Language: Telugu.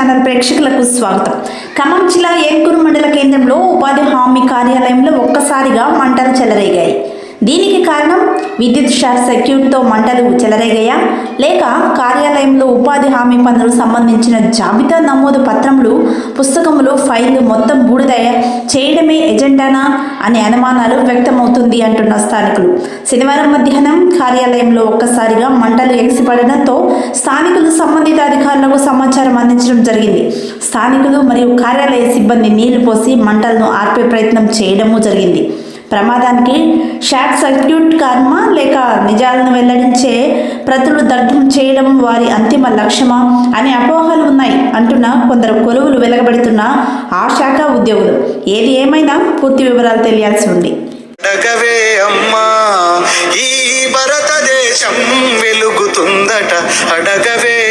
ఛానల్ ప్రేక్షకులకు స్వాగతం. ఖమ్మం జిల్లా ఏర్కూరు మండల కేంద్రంలో ఉపాధి హామీ కార్యాలయంలో ఒక్కసారిగా మంటలు చెలరేగాయి. దీనికి కారణం విద్యుత్ షార్ట్ సర్క్యూట్తో మంటలు చెలరేగాయా? లేక కార్యాలయంలో ఉపాధి హామీ పనులకు సంబంధించిన జాబితా నమోదు పత్రములు పుస్తకములు ఫైళ్ళు మొత్తం బూడిద చేయడమే ఎజెండానా? అనే అనుమానాలు వ్యక్తమవుతుంది అంటున్న స్థానికులు. శనివారం మధ్యాహ్నం కార్యాలయంలో ఒక్కసారిగా మంటలు ఎగిసిపడడంతో స్థానికులు సంబంధిత అధికారులకు సమాచారం అందించడం జరిగింది. స్థానికులు మరియు కార్యాలయ సిబ్బంది నీళ్ళు పోసి మంటలను ఆర్పే ప్రయత్నం చేయడము జరిగింది. ప్రమాదానికి షార్ట్ సర్క్యూట్ కర్మ లేక నిజాలను వెల్లడించే ప్రతులు దగ్ధం చేయడం వారి అంతిమ లక్ష్యమా అనే అపోహలు ఉన్నాయి అంటున్న కొందరు కొలువులు వెలగబెడుతున్న ఆ శాఖ ఉద్యోగులు. ఏది ఏమైనా పూర్తి వివరాలు తెలియాల్సి ఉంది. వెలుగుతుందట. అడగవే